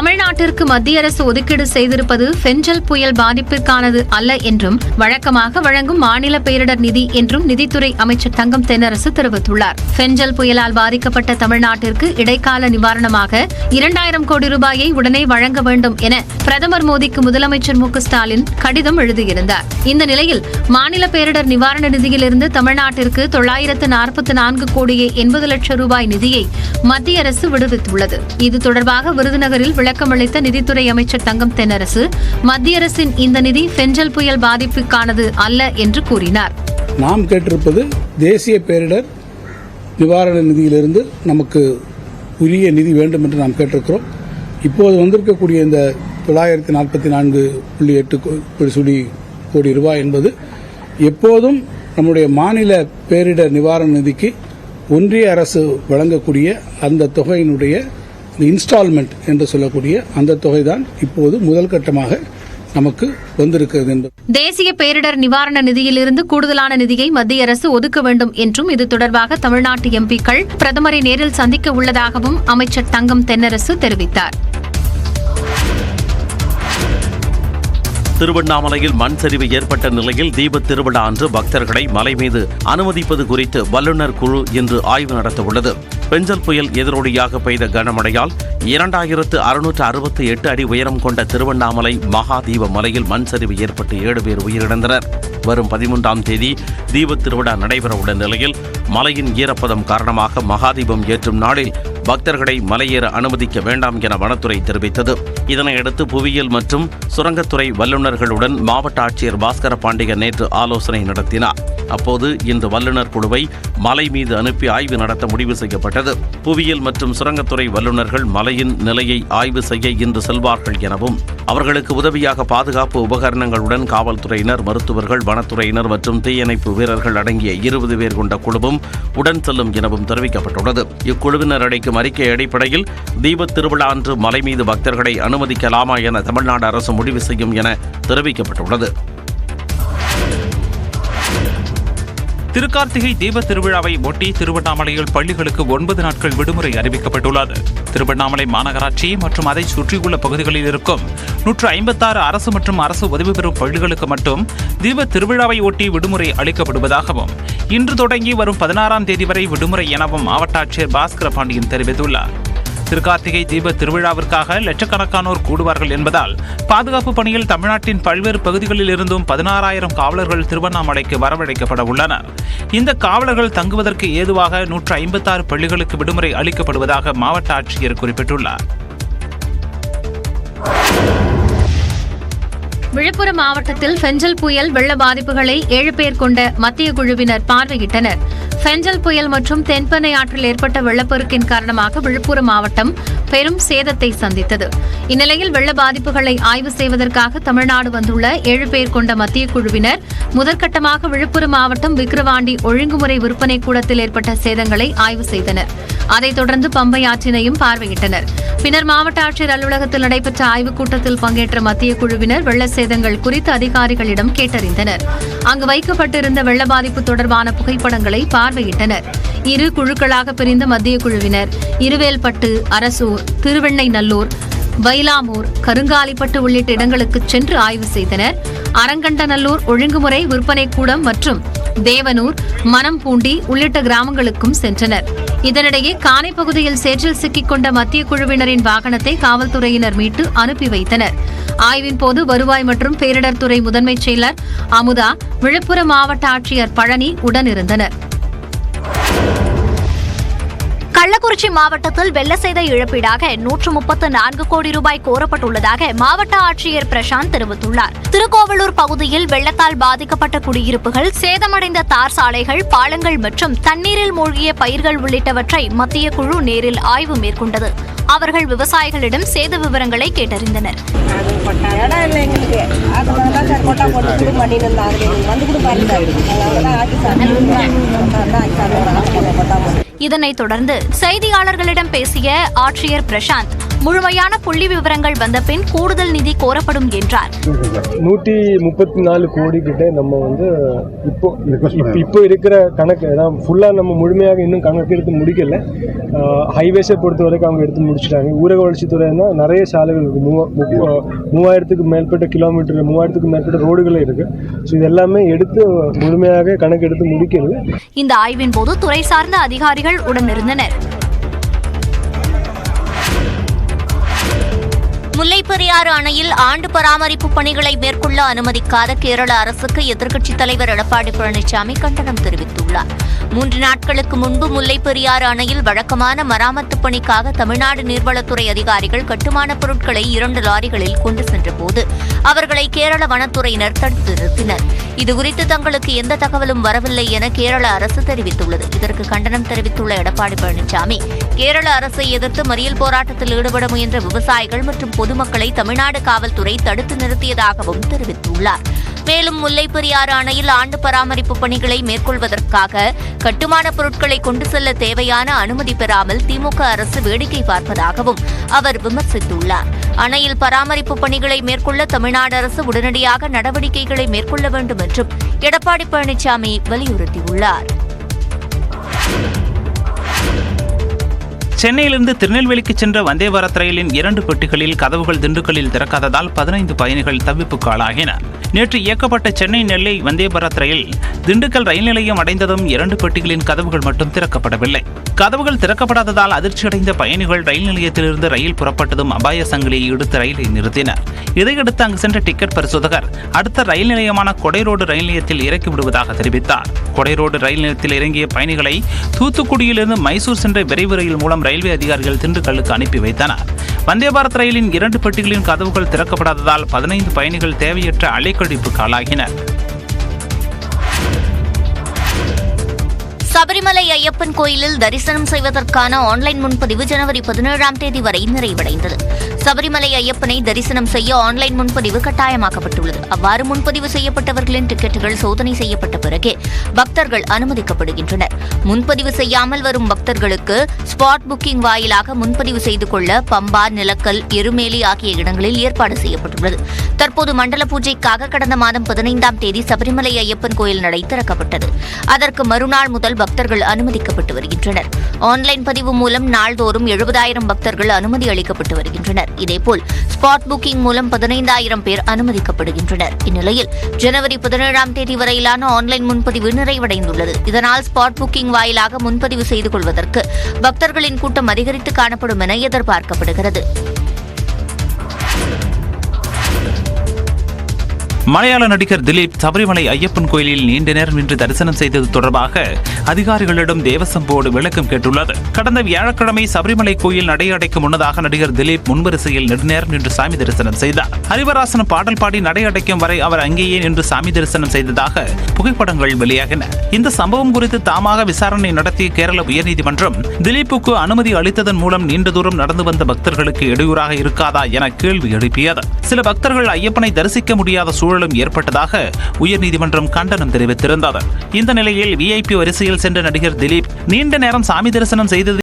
தமிழ்நாட்டிற்கு மத்திய அரசு ஒதுக்கீடு செய்திருப்பது பெஞ்சல் புயல் பாதிப்பிற்கானது அல்ல என்றும் வழக்கமாக வழங்கும் மாநில பேரிடர் நிதி என்றும் நிதித்துறை அமைச்சர் தங்கம் தென்னரசு தெரிவித்துள்ளார். பெஞ்சல் புயலால் பாதிக்கப்பட்ட தமிழ்நாட்டிற்கு இடைக்கால நிவாரணமாக இரண்டாயிரம் கோடி ரூபாயை உடனே வழங்க வேண்டும் என பிரதமர் மோடிக்கு முதலமைச்சர் மு க ஸ்டாலின் கடிதம் எழுதியிருந்தார். இந்த நிலையில் மாநில பேரிடர் நிவாரண நிதியிலிருந்து தமிழ்நாட்டிற்கு தொள்ளாயிரத்து நாற்பத்தி நான்கு கோடியே எண்பது லட்சம் ரூபாய் நிதியை மத்திய அரசு விடுவித்துள்ளது. இது தொடர்பாக விருதுநகரில் விளக்கமளித்த நிதித்துறை அமைச்சர் தங்கம் தென்னரசு மத்திய அரசின் இந்த நிதி பெஞ்சல் புயல் பாதிப்புக்கானது அல்ல என்று கூறினார். நாம் கேட்டிருப்பது தேசிய பேரிடர் நிவாரண நிதியிலிருந்து நமக்கு உரிய நிதி வேண்டும் என்று நாம் கேட்டிருக்கிறோம். இப்போது வந்திருக்கக்கூடிய இந்த தொள்ளாயிரத்தி நாற்பத்தி நான்கு புள்ளி எட்டு கோ- கோடி ரூபாய் என்பது எப்போதும் நம்முடைய மாநில பேரிடர் நிவாரண நிதிக்கு ஒன்றிய அரசு வழங்கக்கூடிய அந்த தொகையினுடைய இன்ஸ்டால்மெண்ட் என்று சொல்லக்கூடிய அந்த தொகைதான் இப்போது முதல் கட்டமாக நமக்கு வந்திருக்கிறது என்பது. தேசிய பேரிடர் நிவாரண நிதியிலிருந்து கூடுதலான நிதியை மத்திய அரசு ஒதுக்க வேண்டும் என்றும் இது தொடர்பாக தமிழ்நாட்டு எம்பிக்கள் பிரதமரை நேரில் சந்திக்க உள்ளதாகவும் அமைச்சர் தங்கம் தென்னரசு தெரிவித்தார். திருவண்ணாமலையில் மண் சரிவு ஏற்பட்ட நிலையில் தீப திருவிழா அன்று பக்தர்களை மலை மீது அனுமதிப்பது குறித்து வல்லுநர் குழு இன்று ஆய்வு நடத்தவுள்ளது. பெஞ்சல் புயல் எதிரொலியாக பெய்த கனமழையால் இரண்டாயிரத்து அறுநூற்று அறுபத்தி எட்டு அடி உயரம் கொண்ட திருவண்ணாமலை மகாதீப மலையில் மண் சரிவு ஏற்பட்டு ஏழு பேர் உயிரிழந்தனர். வரும் பதிமூன்றாம் தேதி தீபத் திருவிழா நடைபெறவுள்ள நிலையில் மலையின் ஈரப்பதம் காரணமாக மகாதீபம் ஏற்றும் நாளில் பக்தர்களை மலையேற அனுமதிக்க வேண்டாம் என வனத்துறை தெரிவித்தது. இதனையடுத்து புவியியல் மற்றும் சுரங்கத்துறை வல்லுநர்களுடன் மாவட்ட ஆட்சியர் பாஸ்கர பாண்டியன் நேற்று ஆலோசனை நடத்தினார். அப்போது இந்த வல்லுநர் குழுவை மலை மீது அனுப்பி ஆய்வு நடத்த முடிவு செய்யப்பட்டது. புவியியல் மற்றும் சுரங்கத்துறை வல்லுநர்கள் மலையின் நிலையை ஆய்வு செய்ய இன்று செல்வார்கள் எனவும் அவர்களுக்கு உதவியாக பாதுகாப்பு உபகரணங்களுடன் காவல்துறையினர் மருத்துவர்கள் வனத்துறையினர் மற்றும் தீயணைப்பு வீரர்கள் அடங்கிய இருபது பேர் கொண்ட குழுவும் உடன் செல்லும் எனவும் தெரிவிக்கப்பட்டுள்ளது. இக்குழுவினர் அளிக்கும் அறிக்கை அடிப்படையில் தீபத் திருவிழா அன்று மலை மீது பக்தர்களை அனுமதிக்கலாமா என தமிழ்நாடு அரசு முடிவு செய்யும் என தெரிவிக்கப்பட்டுள்ளது. திருக்கார்த்திகை தீப திருவிழாவை ஒட்டி திருவண்ணாமலையில் பள்ளிகளுக்கு ஒன்பது நாட்கள் விடுமுறை அறிவிக்கப்பட்டுள்ளது. திருவண்ணாமலை மாநகராட்சி மற்றும் அதை சுற்றியுள்ள பகுதிகளில் இருக்கும் நூற்று ஐம்பத்தாறு அரசு மற்றும் அரசு உதவி பெறும் பள்ளிகளுக்கு மட்டும் தீப திருவிழாவை ஒட்டி விடுமுறை அளிக்கப்படுவதாகவும் இன்று தொடங்கி வரும் பதினாறாம் தேதி வரை விடுமுறை எனவும் மாவட்ட ஆட்சியர் பாஸ்கர பாண்டியன் தெரிவித்துள்ளார். திருக்கார்த்திகை தீப திருவிழாவிற்காக லட்சக்கணக்கானோர் கூடுவார்கள் என்பதால் பாதுகாப்பு பணியில் தமிழ்நாட்டின் பல்வேறு பகுதிகளில் இருந்தும் பதினாறாயிரம் காவலர்கள் திருவண்ணாமலைக்கு வரவழைக்கப்பட உள்ளனர். இந்த காவலர்கள் தங்குவதற்கு ஏதுவாக நூற்று ஐம்பத்தாறு பள்ளிகளுக்கு விடுமுறை அளிக்கப்படுவதாக மாவட்ட ஆட்சியர் குறிப்பிட்டுள்ளார். விழுப்புரம் மாவட்டத்தில் பெஞ்சல் புயல் வெள்ள பாதிப்புகளை ஏழு பேர் கொண்ட மத்திய குழுவினர் பார்வையிட்டனர். ஃபெஞ்சல் புயல் மற்றும் தென்பெண்ணை ஆற்றில் ஏற்பட்ட வெள்ளப்பெருக்கின் காரணமாக விழுப்புரம் மாவட்டம் பெரும் சேதத்தை சந்தித்தது. இந்நிலையில் வெள்ள பாதிப்புகளை ஆய்வு செய்வதற்காக தமிழ்நாடு வந்துள்ள ஏழு பேர் கொண்ட மத்திய குழுவினர் முதற்கட்டமாக விழுப்புரம் மாவட்டம் விக்கிரவாண்டி ஒழுங்குமுறை விற்பனை கூடத்தில் ஏற்பட்ட சேதங்களை ஆய்வு செய்தனர். அதைத் தொடர்ந்து பம்பை ஆற்றினையும் பார்வையிட்டனர். பின்னர் மாவட்ட ஆட்சியர் அலுவலகத்தில் நடைபெற்ற ஆய்வுக் கூட்டத்தில் பங்கேற்ற மத்திய குழுவினர் வெள்ள சேதங்கள் குறித்து அதிகாரிகளிடம் கேட்டறிந்தனர். அங்கு வைக்கப்பட்டிருந்த வெள்ள பாதிப்பு தொடர்பான புகைப்படங்களை பார்வையிட்டனர். இரு குழுக்களாக பிரிந்த மத்திய குழுவினர் இருவேல்பட்டு அரசூர் திருவெண்ணைநல்லூர் வைலாமூர் கருங்காலிப்பட்டு உள்ளிட்ட இடங்களுக்கு சென்று ஆய்வு செய்தனர். அரங்கண்டநல்லூர் ஒழுங்குமுறை விற்பனை கூடம் மற்றும் தேவனூர் மனம்பூண்டி உள்ளிட்ட கிராமங்களுக்கும் சென்றனர். இதனிடையே கானை பகுதியில் சேற்றில் சிக்கிக்கொண்ட மத்திய குழுவினரின் வாகனத்தை காவல்துறையினர் மீட்டு அனுப்பி வைத்தனர். ஆய்வின் போது வருவாய் மற்றும் பேரிடர் துறை முதன்மைச் செயலர் அமுதா விழுப்புரம் மாவட்ட ஆட்சியர் பழனி உடனிருந்தனர். கள்ளக்குறிச்சி மாவட்டத்தில் வெள்ள சேத இழப்பீடாக நூற்று முப்பத்து நான்கு கோடி ரூபாய் கோரப்பட்டுள்ளதாக மாவட்ட ஆட்சியர் பிரசாந்த் தெரிவித்துள்ளார். திருக்கோவலூர் பகுதியில் வெள்ளத்தால் பாதிக்கப்பட்ட குடியிருப்புகள் சேதமடைந்த தார் சாலைகள் பாலங்கள் மற்றும் தண்ணீரில் மூழ்கிய பயிர்கள் உள்ளிட்டவற்றை மத்திய குழு நேரில் ஆய்வு மேற்கொண்டது. அவர்கள் விவசாயிகளிடம் சேத விவரங்களை கேட்டறிந்தனர். வந்து இதனைத் தொடர்ந்து செய்தியாளர்களிடம் பேசிய ஆட்சியர் பிரசாந்த் முழுமையான புள்ளி விவரங்கள் வந்த பின் கூடுதல் நிதி கோரப்படும் என்றார். நூற்றி முப்பத்தி நாலு கோடி கிட்ட நம்ம வந்து இப்போ இப்போ இப்போ இருக்கிற கணக்கு அதான் ஃபுல்லாக நம்ம முழுமையாக இன்னும் கணக்கு எடுத்து முடிக்கல. ஹைவேஸை பொறுத்த வரைக்கும் அவங்க எடுத்து முடிச்சிட்டாங்க. ஊரக வளர்ச்சித்துறைனா நிறைய சாலைகள் இருக்குது மூவா மூவாயிரத்துக்கு மேற்பட்ட கிலோமீட்டர் மூவாயிரத்துக்கு மேற்பட்ட ரோடுகளே இருக்குது ஸோ இது எல்லாமே எடுத்து முழுமையாக கணக்கு எடுத்து முடிக்கிறது. இந்த ஆய்வின் போது துறை சார்ந்த அதிகாரிகள் உடனிருந்தனர் முல்லைப்பெரியாறு அணையில் ஆண்டு பராமரிப்பு பணிகளை மேற்கொள்ள அனுமதிக்காத கேரள அரசுக்கு எதிர்க்கட்சித் தலைவர் எடப்பாடி பழனிசாமி கண்டனம் தெரிவித்துள்ளார். மூன்று நாட்களுக்கு முன்பு முல்லைப்பெரியாறு அணையில் வழக்கமான மராமத்து பணிக்காக தமிழ்நாடு நீர்வளத்துறை அதிகாரிகள் கட்டுமான பொருட்களை இரண்டு லாரிகளில் கொண்டு சென்றபோது அவர்களை கேரள வனத்துறையினர் தடுத்து நிறுத்தினர். இதுகுறித்து தங்களுக்கு எந்த தகவலும் வரவில்லை என கேரள அரசு தெரிவித்துள்ளது. இதற்கு கண்டனம் தெரிவித்துள்ள எடப்பாடி பழனிசாமி கேரள அரசை எதிர்த்து மறியல் போராட்டத்தில் ஈடுபட முயன்ற விவசாயிகள் மற்றும் பொது பொதுமக்களை தமிழ்நாடு காவல்துறை தடுத்து நிறுத்தியதாகவும் தெரிவித்துள்ளார். மேலும் முல்லைப்பெரியாறு அணையில் ஆண்டு பராமரிப்பு பணிகளை மேற்கொள்வதற்காக கட்டுமான பொருட்களை கொண்டு செல்ல தேவையான அனுமதி பெறாமல் திமுக அரசு வேடிக்கை பார்ப்பதாகவும் அவர் விமர்சித்துள்ளார். அணையில் பராமரிப்பு பணிகளை மேற்கொள்ள தமிழ்நாடு அரசு உடனடியாக நடவடிக்கைகளை மேற்கொள்ள வேண்டும் என்றும் எடப்பாடி பழனிசாமி வலியுறுத்தியுள்ளார். சென்னையிலிருந்து திருநெல்வேலிக்கு சென்ற வந்தே பாரத் ரயிலின் இரண்டு பெட்டிகளில் கதவுகள் திண்டுக்கல்லில் திறக்காததால் பதினைந்து பயணிகள் தவிப்புக்கு ஆளாகினர். நேற்று இயக்கப்பட்ட சென்னை நெல்லை வந்தே பாரத் ரயில் திண்டுக்கல் ரயில் நிலையம் அடைந்ததும் இரண்டு பெட்டிகளின் கதவுகள் மட்டும் திறக்கப்படவில்லை. கதவுகள் திறக்கப்படாததால் அதிர்ச்சியடைந்த பயணிகள் ரயில் நிலையத்திலிருந்து ரயில் புறப்பட்டதும் அபாய சங்கிலியை எடுத்து ரயிலை நிறுத்தினர். இதையடுத்து அங்கு சென்ற டிக்கெட் பரிசோதகர் அடுத்த ரயில் நிலையமான கொடை ரோடு ரயில் நிலையத்தில் இறக்கி விடுவதாக தெரிவித்தார். கொடை ரோடு ரயில் நிலையத்தில் இறங்கிய பயணிகளை தூத்துக்குடியிலிருந்து மைசூர் சென்ற விரைவு ரயில் மூலம் ரயில்வே அதிகாரிகள் திண்டுக்கல்லுக்கு அனுப்பி வைத்தனர். வந்தே பாரத் ரயிலின் இரண்டு பெட்டிகளின் கதவுகள் திறக்கப்படாததால் பதினைந்து பயணிகள் தேவையற்ற அலைக்கழிப்புக்கு ஆளாகினர் சபரிமலை ஐயப்பன் கோயிலில் தரிசனம் செய்வதற்கான ஆன்லைன் முன்பதிவு ஜனவரி பதினேழாம் தேதி வரை நிறைவடைந்தது. சபரிமலை ஐயப்பனை தரிசனம் செய்ய ஆன்லைன் முன்பதிவு கட்டாயமாக்கப்பட்டுள்ளது. அவ்வாறு முன்பதிவு செய்யப்பட்டவர்களின் டிக்கெட்டுகள் சோதனை செய்யப்பட்ட பிறகே பக்தர்கள் அனுமதிக்கப்படுகின்றனர். முன்பதிவு செய்யாமல் வரும் பக்தர்களுக்கு ஸ்பாட் புக்கிங் வாயிலாக முன்பதிவு செய்து கொள்ள பம்பா நிலக்கல் எருமேலி ஆகிய இடங்களில் ஏற்பாடு செய்யப்பட்டுள்ளது. தற்போது மண்டல பூஜைக்காக கடந்த மாதம் பதினைந்தாம் தேதி சபரிமலை ஐயப்பன் கோயில் நடை திறக்கப்பட்டது. அதற்கு மறுநாள் முதல் பக்தர்கள் அனுமதிக்கப்பட்டு வருகின்றனர். ஆன்லைன் பதிவு மூலம் நாள்தோறும் எழுபதாயிரம் பக்தர்கள் அனுமதி அளிக்கப்பட்டு வருகின்றனர். இதேபோல் ஸ்பாட் புக்கிங் மூலம் பதினைந்தாயிரம் பேர் அனுமதிக்கப்படுகின்றனர். இந்நிலையில் ஜனவரி பதினேழாம் தேதி வரையிலான ஆன்லைன் முன்பதிவு நிறைவடைந்துள்ளது. இதனால் ஸ்பாட் புக்கிங் வாயிலாக முன்பதிவு செய்து கொள்வதற்கு பக்தர்களின் கூட்டம் அதிகரித்து காணப்படும் என எதிர்பார்க்கப்படுகிறது. மலையாள நடிகர் திலீப் சபரிமலை ஐயப்பன் கோயிலில் நீண்ட நேரம் நின்று தரிசனம் செய்தது தொடர்பாக அதிகாரிகளிடம் தேவசம் போர்டு விளக்கம் கேட்டுள்ளது. கடந்த வியாழக்கிழமை சபரிமலை கோயில் நடை அடைக்கும் முன்னதாக நடிகர் திலீப் முன்வரிசையில் நெடுநேரம் நின்று சாமி தரிசனம் செய்தார். ஹரிவராசன் பாடல் பாடி நடை அடைக்கும் வரை அவர் அங்கேயே நின்று சாமி தரிசனம் செய்ததாக புகைப்படங்கள் வெளியாகின. இந்த சம்பவம் குறித்து தாமாக விசாரணை நடத்திய கேரள உயர்நீதிமன்றம் திலீப்புக்கு அனுமதி அளித்ததன் மூலம் நீண்ட தூரம் நடந்து வந்த பக்தர்களுக்கு இடையூறாக இருக்காதா என கேள்வி எழுப்பியது. சில பக்தர்கள் ஐயப்பனை தரிசிக்க முடியாத சூழல் சூழலும் ஏற்பட்டதாக உயர்நீதிமன்றம் கண்டனம் தெரிவித்திருந்தது. இந்த நிலையில் விஐபி வரிசையில் சென்ற நடிகர் திலீப் நீண்ட நேரம் சாமி தரிசனம் செய்தது